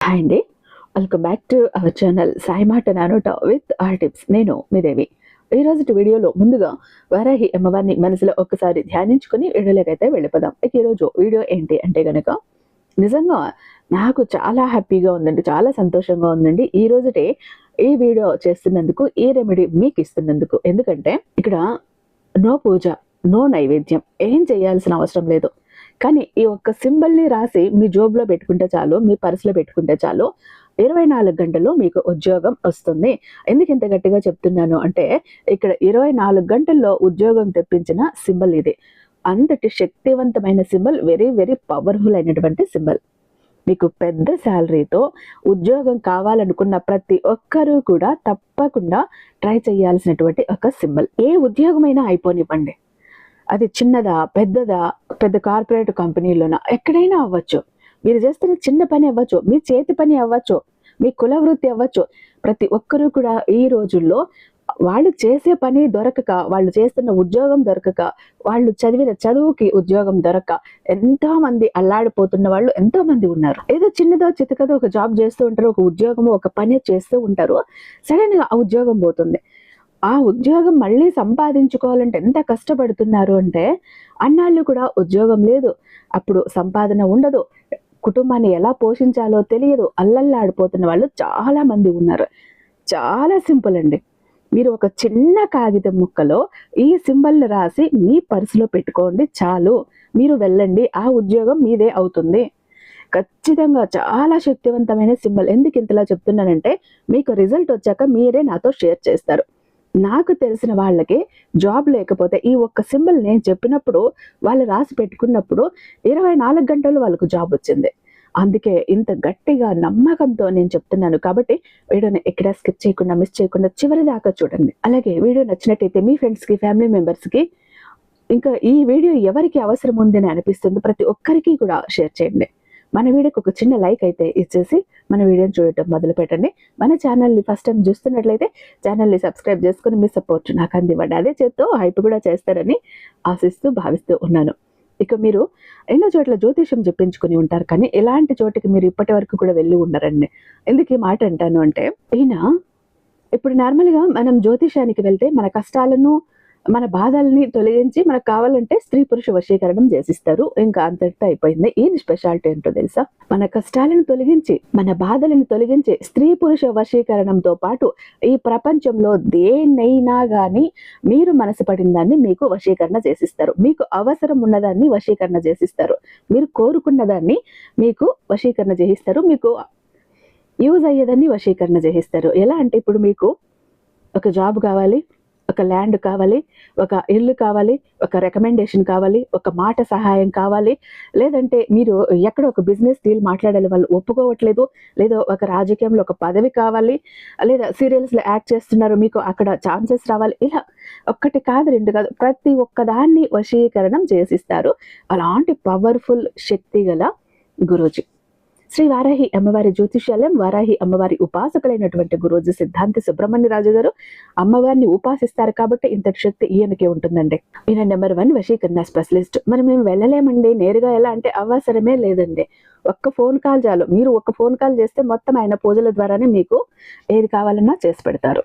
Hi అండి. Welcome back to our channel Sai మాట నానోట విత్ ఆర్ టిప్స్ నేను మీ దేవి ఈ రోజు వీడియోలో ముందుగా వారాహి అమ్మవారిని మనసులో ఒక్కసారి ధ్యానించుకుని వీడియోలోకైతే వెళ్ళిపోదాం. ఇక ఈరోజు వీడియో ఏంటి అంటే కనుక నిజంగా నాకు చాలా హ్యాపీగా ఉందండి చాలా సంతోషంగా ఉందండి ఈ రోజుటే ఈ వీడియో చేస్తున్నందుకు ఈ రెమెడీ మీకు ఇస్తున్నందుకు. ఎందుకంటే ఇక్కడ నో పూజ నో నైవేద్యం. ఏం చేయాల్సిన అవసరం లేదు. కానీ ఈ ఒక్క సింబల్ని రాసి మీ జోబులో పెట్టుకుంటే చాలు మీ పర్సులో పెట్టుకుంటే చాలు ఇరవై నాలుగు గంటల్లో మీకు ఉద్యోగం వస్తుంది. ఎందుకు ఇంత గట్టిగా చెప్తున్నాను అంటే ఇక్కడ ఇరవై నాలుగు గంటల్లో ఉద్యోగం తెప్పించిన సింబల్ ఇది. అంతటి శక్తివంతమైన సింబల్ వెరీ వెరీ పవర్ఫుల్ అయినటువంటి సింబల్. మీకు పెద్ద శాలరీతో ఉద్యోగం కావాలనుకున్న ప్రతి ఒక్కరూ కూడా తప్పకుండా ట్రై చేయాల్సినటువంటి ఒక సింబల్. ఏ ఉద్యోగమైనా అయిపోనివ్వండి. అది చిన్నదా పెద్దదా పెద్ద కార్పొరేట్ కంపెనీలోనా? ఎక్కడైనా అవ్వచ్చు. మీరు చేస్తున్న చిన్న పని అవ్వచ్చు మీ చేతి పని అవ్వచ్చు మీ కుల వృత్తి అవ్వచ్చు. ప్రతి ఒక్కరూ కూడా ఈ రోజుల్లో వాళ్ళు చేసే పని దొరకక వాళ్ళు చేస్తున్న ఉద్యోగం దొరకక వాళ్ళు చదివిన చదువుకి ఉద్యోగం దొరక ఎంతో మంది అల్లాడిపోతున్న వాళ్ళు ఎంతో మంది ఉన్నారు. ఏదో చిన్నదో చితకదో ఒక జాబ్ చేస్తూ ఉంటారు ఒక ఉద్యోగం ఒక పని చేస్తూ ఉంటారు. సడన్గా ఆ ఉద్యోగం పోతుంది. ఆ ఉద్యోగం మళ్ళీ సంపాదించుకోవాలంటే ఎంత కష్టపడుతున్నారు అంటే అన్నాళ్ళు కూడా ఉద్యోగం లేదు. అప్పుడు సంపాదన ఉండదు. కుటుంబాన్ని ఎలా పోషించాలో తెలియదు. అల్లల్లాడిపోతున్న వాళ్ళు చాలా మంది ఉన్నారు. చాలా సింపుల్ అండి. మీరు ఒక చిన్న కాగితం ముక్కలో ఈ సింబల్ని రాసి మీ పర్సులో పెట్టుకోండి చాలు. మీరు వెళ్ళండి. ఆ ఉద్యోగం మీదే అవుతుంది. ఖచ్చితంగా చాలా శక్తివంతమైన సింబల్. ఎందుకు ఇంతలా చెప్తున్నానంటే మీకు రిజల్ట్ వచ్చాక మీరే నాతో షేర్ చేస్తారు. నాకు తెలిసిన వాళ్ళకి జాబ్ లేకపోతే ఈ ఒక్క సింబల్ నేను చెప్పినప్పుడు వాళ్ళు రాసి పెట్టుకున్నప్పుడు ఇరవై నాలుగు గంటలు వాళ్ళకు జాబ్ వచ్చింది. అందుకే ఇంత గట్టిగా నమ్మకంతో నేను చెప్తున్నాను కాబట్టి వీడియోని ఎక్కడ స్కిప్ చేయకుండా మిస్ చేయకుండా చివరి దాకా చూడండి. అలాగే వీడియో నచ్చినట్టయితే మీ ఫ్రెండ్స్కి ఫ్యామిలీ మెంబర్స్కి ఇంకా ఈ వీడియో ఎవరికి అవసరం ఉందని అనిపిస్తుంది ప్రతి ఒక్కరికి కూడా షేర్ చేయండి. మన వీడియోకి ఒక చిన్న లైక్ అయితే ఇచ్చేసి మన వీడియోని చూడటం మొదలు పెట్టండి మన ఛానల్ని ఫస్ట్ టైం చూస్తున్నట్లయితే ఛానల్ని సబ్స్క్రైబ్ చేసుకుని మీ సపోర్ట్ నాకు అందివ్వండి. అదే చేత్తో హైప్ కూడా చేస్తారని ఆశిస్తూ భావిస్తూ ఉన్నాను. ఇక మీరు ఎన్నో చోట్ల జ్యోతిషం చెప్పించుకుని ఉంటారు కానీ ఎలాంటి చోటికి మీరు ఇప్పటి వరకు కూడా వెళ్ళి ఉండరండి. ఎందుకు ఈ మాట అంటాను అంటే ఈయన ఇప్పుడు నార్మల్గా మనం జ్యోతిషానికి వెళ్తే మన కష్టాలను మన బాధల్ని తొలగించి మనకు కావాలంటే స్త్రీ పురుష వశీకరణం చేసిస్తారు. ఇంకా అంతటితో అయిపోయింది. ఈయన స్పెషాలిటీ ఏంటో తెలుసా? మన కష్టాలను తొలగించి మన బాధలను తొలగించి స్త్రీ పురుష వశీకరణంతో పాటు ఈ ప్రపంచంలో దేన్నైనా కానీ మీరు మనసు పడిన దాన్ని మీకు వశీకరణ చేసిస్తారు. మీకు అవసరం ఉన్నదాన్ని వశీకరణ చేసిస్తారు. మీరు కోరుకున్న దాన్ని మీకు వశీకరణ చేయిస్తారు. మీకు యూజ్ అయ్యేదాన్ని వశీకరణ చేయిస్తారు. ఎలా అంటే ఇప్పుడు మీకు ఒక జాబ్ కావాలి. ఒక ల్యాండ్ కావాలి ఒక ఇల్లు కావాలి ఒక రికమెండేషన్ కావాలి ఒక మాట సహాయం కావాలి. లేదంటే మీరు ఎక్కడ ఒక బిజినెస్ డీల్ మాట్లాడాలి వాళ్ళు ఒప్పుకోవట్లేదు లేదా ఒక రాజకీయంలో ఒక పదవి కావాలి లేదా సీరియల్స్లో యాక్ట్ చేస్తున్నారు మీకు అక్కడ ఛాన్సెస్ రావాలి ఇలా ఒక్కటి కాదు రెండు కాదు ప్రతి ఒక్కదాన్ని వశీకరణం చేసిస్తారు. అలాంటి పవర్ఫుల్ శక్తి గల గురూజీ. శ్రీ వారాహి అమ్మవారి జ్యోతిష్యాలయం వారాహి అమ్మవారి ఉపాసకులైనటువంటి గురూజీ సిద్ధాంతి సుబ్రహ్మణ్య రాజు గారు అమ్మవారిని ఉపాసిస్తారు కాబట్టి ఇంతటి శక్తి ఈయనకి ఉంటుందండి. ఈయన నెంబర్ వన్ వశీకరణ స్పెషలిస్ట్. మరి మేము వెళ్ళలేమండి. నేరుగా ఎలా అంటే అవసరమే లేదండి. ఒక్క ఫోన్ కాల్ చాలు. మీరు ఒక్క ఫోన్ కాల్ చేస్తే మొత్తం ఆయన పూజల ద్వారానే మీకు ఏది కావాలన్నా చేసి పెడతారు.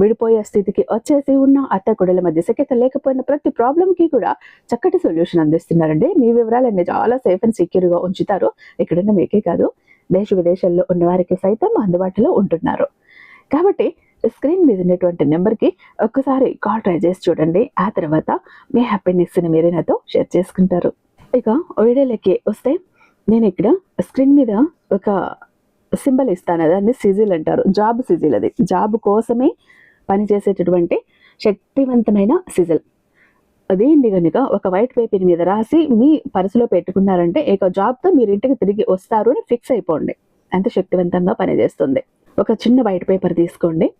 విడిపోయే స్థితికి వచ్చేసి ఉన్న అత్త కొడల మధ్య సఖ్యత లేకపోయిన ప్రతి ప్రాబ్లంకి కూడా చక్కటి సొల్యూషన్ అందిస్తున్నారండి. మీ వివరాలన్నీ చాలా సేఫ్ అండ్ సెక్యూర్గా ఉంచుతారు. ఎక్కడన్నా మీకే కాదు దేశ విదేశాల్లో ఉన్న వారికి సైతం అందుబాటులో ఉంటున్నారు. కాబట్టి స్క్రీన్ మీద ఉన్నటువంటి నెంబర్కి ఒక్కసారి కాల్ ట్రై చేసి చూడండి. ఆ తర్వాత మీ హ్యాపీనెస్ని మీరే నాతో షేర్ చేసుకుంటారు. ఇక వీడియోలకి వస్తే నేను ఇక్కడ స్క్రీన్ మీద ఒక సింబల్ ఇస్తాను. దాన్ని సిజిల్ అంటారు. జాబ్ సిజిల్ అది. జాబ్ కోసమే పనిచేసేటటువంటి శక్తివంతమైన సిజిల్. దీన్ని కనుక ఒక వైట్ పేపర్ మీద రాసి మీ పర్సులో పెట్టుకున్నారంటే ఇక జాబ్తో మీరు ఇంటికి తిరిగి వస్తారు అని ఫిక్స్ అయిపోండి. ఎంత శక్తివంతంగా పనిచేస్తుంది. ఒక చిన్న వైట్ పేపర్ తీసుకోండి.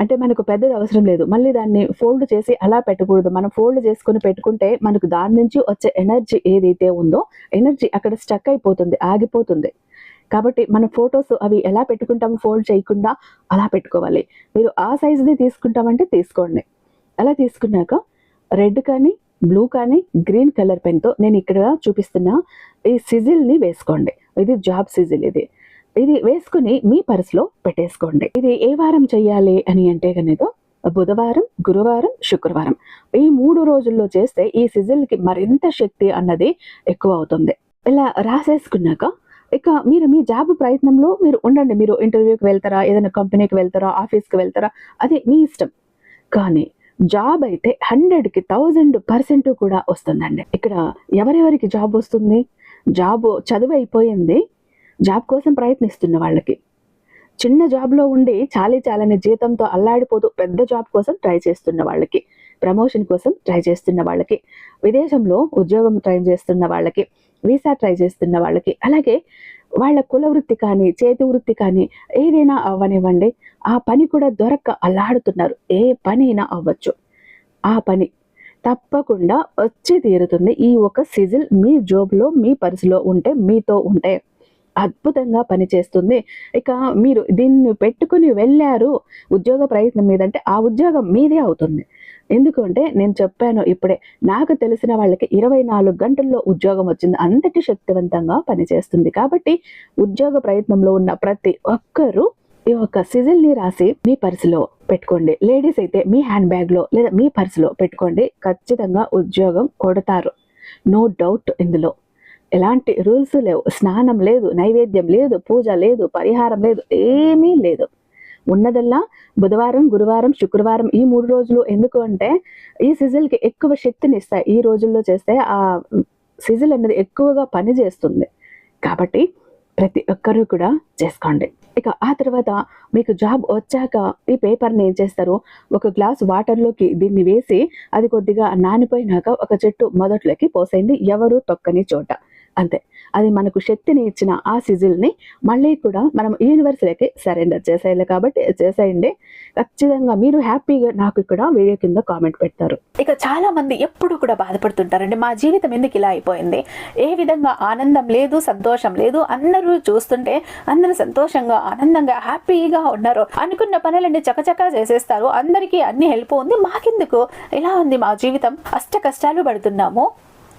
అంటే మనకు పెద్దది అవసరం లేదు. మళ్ళీ దాన్ని ఫోల్డ్ చేసి అలా పెట్టకూడదు. మనం ఫోల్డ్ చేసుకుని పెట్టుకుంటే మనకు దాని నుంచి వచ్చే ఎనర్జీ ఏదైతే ఉందో ఎనర్జీ అక్కడ స్టక్ అయిపోతుంది ఆగిపోతుంది. కాబట్టి మన ఫొటోస్ అవి ఎలా పెట్టుకుంటాము ఫోల్డ్ చేయకుండా అలా పెట్టుకోవాలి. మీరు ఆ సైజుది తీసుకుంటామంటే తీసుకోండి. అలా తీసుకున్నాక రెడ్ కానీ బ్లూ కానీ గ్రీన్ కలర్ పెన్తో నేను ఇక్కడ చూపిస్తున్న ఈ సిజిల్ని వేసుకోండి. ఇది జాబ్ సిజిల్ ఇది. ఇది వేసుకుని మీ పర్సులో పెట్టేసుకోండి. ఇది ఏ వారం చేయాలి అని అంటే కనుక బుధవారం గురువారం శుక్రవారం. ఈ మూడు రోజుల్లో చేస్తే ఈ సిజిల్కి మరింత శక్తి అన్నది ఎక్కువ అవుతుంది. ఇలా రాసేసుకున్నాక ఇక మీరు మీ జాబ్ ప్రయత్నంలో మీరు ఉండండి. మీరు ఇంటర్వ్యూకి వెళ్తారా? ఏదైనా కంపెనీకి వెళ్తారా? ఆఫీస్కి వెళ్తారా? అదే మీ ఇష్టం. కానీ జాబ్ అయితే హండ్రెడ్కి థౌజండ్ పర్సెంట్ కూడా వస్తుందండి. ఇక్కడ ఎవరెవరికి జాబ్ వస్తుంది? జాబ్ చదువు అయిపోయింది. జాబ్ కోసం ప్రయత్నిస్తున్న వాళ్ళకి. చిన్న జాబ్లో ఉండి చాలీ చాలని జీతంతో అల్లాడిపోతూ పెద్ద జాబ్ కోసం ట్రై చేస్తున్న వాళ్ళకి ప్రమోషన్ కోసం ట్రై చేస్తున్న వాళ్ళకి విదేశంలో ఉద్యోగం ట్రై చేస్తున్న వాళ్ళకి వీసా ట్రై చేస్తున్న వాళ్ళకి. అలాగే వాళ్ళ కుల వృత్తి కానీ చేతి వృత్తి కానీ ఏదైనా అవ్వనివ్వండి. ఆ పని కూడా దొరక్క అల్లాడుతున్నారు. ఏ పని అయినా అవ్వచ్చు. ఆ పని తప్పకుండా వచ్చి తీరుతుంది. ఈ ఒక సిజిల్ మీ జోబ్లో మీ పర్సులో ఉంటే మీతో ఉంటే అద్భుతంగా పనిచేస్తుంది. ఇక మీరు దీన్ని పెట్టుకుని వెళ్ళారు. ఉద్యోగ ప్రయత్నం మీద అంటే ఆ ఉద్యోగం మీదే అవుతుంది. ఎందుకంటే నేను చెప్పాను ఇప్పుడే నాకు తెలిసిన వాళ్ళకి ఇరవై నాలుగు గంటల్లో ఉద్యోగం వచ్చింది అంతటి శక్తివంతంగా పనిచేస్తుంది. కాబట్టి ఉద్యోగ ప్రయత్నంలో ఉన్న ప్రతి ఒక్కరూ ఈ యొక్క సిజిల్ని రాసి మీ పర్సులో పెట్టుకోండి. లేడీస్ అయితే మీ హ్యాండ్ బ్యాగ్లో లేదా మీ పర్సులో పెట్టుకోండి. ఖచ్చితంగా ఉద్యోగం కొడతారు. నో డౌట్ ఇందులో. ఎలాంటి రూల్స్ లేవు. స్నానం లేదు నైవేద్యం లేదు పూజ లేదు పరిహారం లేదు ఏమీ లేదు. ఉన్నదల్లా బుధవారం గురువారం శుక్రవారం ఈ మూడు రోజులు ఎందుకు అంటే ఈ సిజిల్కి ఎక్కువ శక్తిని ఇస్తాయి ఈ రోజుల్లో చేస్తే ఆ సిజిల్ అనేది ఎక్కువగా పని చేస్తుంది. కాబట్టి ప్రతి ఒక్కరూ కూడా చేసుకోండి. ఇక ఆ తర్వాత మీకు జాబ్ వచ్చాక ఈ పేపర్ని ఏం చేస్తారు? ఒక గ్లాస్ వాటర్లోకి దీన్ని వేసి అది కొద్దిగా నానిపోయినాక ఒక చెట్టు మొదట్లోకి పోసేయండి. ఎవరు తొక్కని చోట. అంతే. అది మనకు శక్తిని ఇచ్చిన ఆ సిజిల్ని మళ్ళీ కూడా మనం యూనివర్స్లోకి సరెండర్ చేసేయాలి కాబట్టి చేసేయండి. ఖచ్చితంగా మీరు హ్యాపీగా నాకు ఇక్కడ వీడియో కింద కామెంట్ పెడతారు. ఇక చాలా మంది ఎప్పుడు కూడా బాధపడుతుంటారండి. మా జీవితం ఎందుకు ఇలా అయిపోయింది? ఏ విధంగా ఆనందం లేదు సంతోషం లేదు అందరూ చూస్తుంటే అందరూ సంతోషంగా ఆనందంగా హ్యాపీగా ఉన్నారు అనుకున్న పనులన్నీ చకచకా చేసేస్తారు. అందరికీ అన్ని హెల్ప్ ఉంది. మాకెందుకు? ఇలా ఉంది మా జీవితం? అష్ట కష్టాలు పడుతున్నాము.